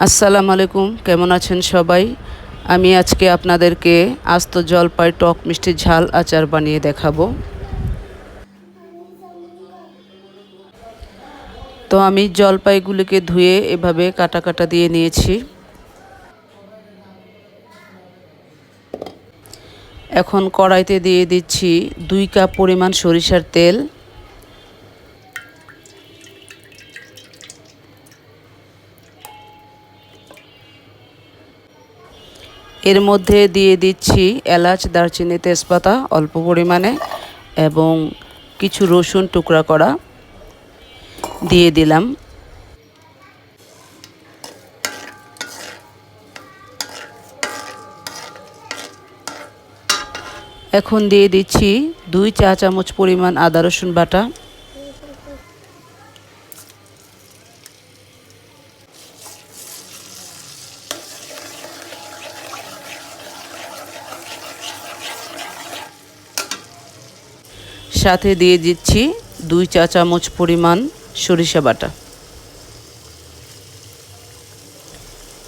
আসসালামু আলাইকুম, কেমন আছেন সবাই? আমি আজকে আপনাদেরকে আস্ত জলপাই টক মিষ্টি ঝাল আচার বানিয়ে দেখাবো। তো আমি জলপাইগুলিকে ধুয়ে এভাবে কাটা কাটা দিয়ে নিয়েছি। এখন কড়াইতে দিয়ে দিচ্ছি দুই কাপ পরিমাণ সরিষার তেল এর মধ্যে দিয়ে দিচ্ছি এলাচ, দারচিনি, তেজপাতা অল্প পরিমাণে এবং কিছু রসুন টুকরা করা দিয়ে দিলাম। এখন দিয়ে দিচ্ছি দুই চা চামচ পরিমাণ আদা, রসুন বাটা। সাথে দিয়ে দিচ্ছি দুই চা চামচ পরিমাণ সরিষা বাটা।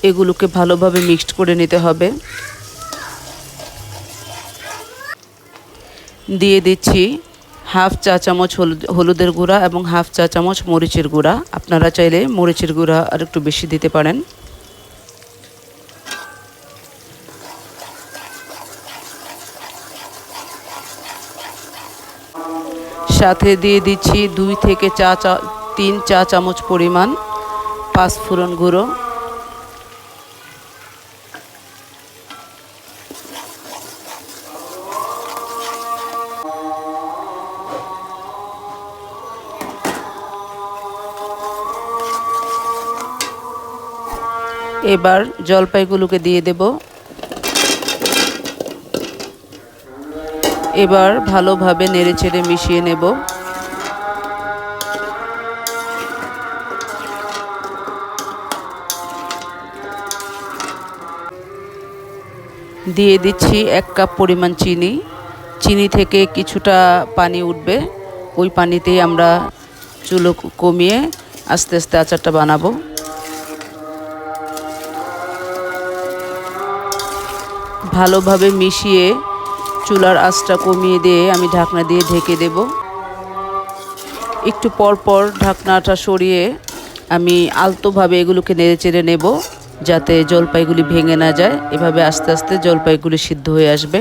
এগুলোকে ভালোভাবে মিক্সড করে নিতে হবে। দিয়ে দিচ্ছি হাফ চা চামচ হলুদ, হলুদের গুঁড়া এবং হাফ চা চামচ মরিচের গুঁড়া। আপনারা চাইলে মরিচের গুঁড়া আর একটু বেশি দিতে পারেন। সাথে দিয়ে দিচ্ছি দুই থেকে চা চা, তিন চা চামচ পরিমাণ পাঁচফোড়ন গুঁড়ো। এবার জলপাইগুলোকে দিয়ে দেব। এবার ভালোভাবে নেড়েচেড়ে মিশিয়ে নেব। দিয়ে দিচ্ছি এক কাপ পরিমাণ চিনি। চিনি থেকে কিছুটা পানি উঠবে। ওই পানিতেই আমরা চুলো কমিয়ে আস্তে আস্তে আচারটা বানাবো। ভালোভাবে মিশিয়ে চুলার আঁচটা কমিয়ে দিয়ে আমি ঢাকনা দিয়ে ঢেকে দেব। একটু পর পর ঢাকনাটা সরিয়ে আমি আলতোভাবে এগুলোকে নেড়ে চেড়ে নেব, যাতে জলপাইগুলি ভেঙে না যায়। এভাবে আস্তে আস্তে জলপাইগুলি সিদ্ধ হয়ে আসবে।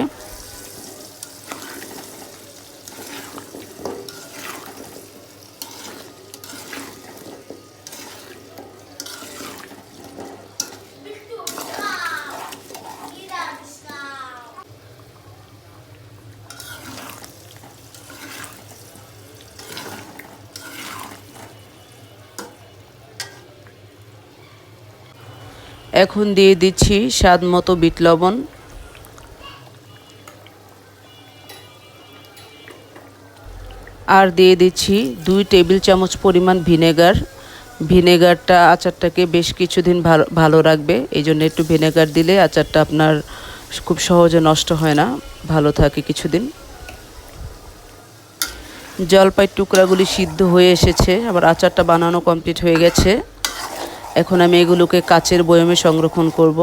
এখন দিয়ে দিচ্ছি স্বাদ মতো বিট লবণ। আর দিয়ে দিচ্ছি দুই টেবিল চামচ পরিমাণ ভিনেগার। ভিনেগারটা আচারটাকে বেশ কিছুদিন ভালো ভালো রাখবে এই জন্য একটু ভিনেগার দিলে আচারটা আপনার খুব সহজে নষ্ট হয় না, ভালো থাকে কিছুদিন। জলপাই টুকরাগুলি সিদ্ধ হয়ে এসেছে, আবার আচারটা বানানো কমপ্লিট হয়ে গেছে। এখন আমি এগুলোকে কাচের বয়মে সংরক্ষণ করব।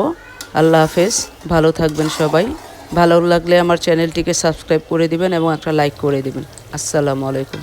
আল্লাহ হাফেজ, ভালো থাকবেন সবাই। ভালো লাগলে আমার চ্যানেলটিকে সাবস্ক্রাইব করে দিবেন এবং একটা লাইক করে দিবেন। আসসালামু আলাইকুম।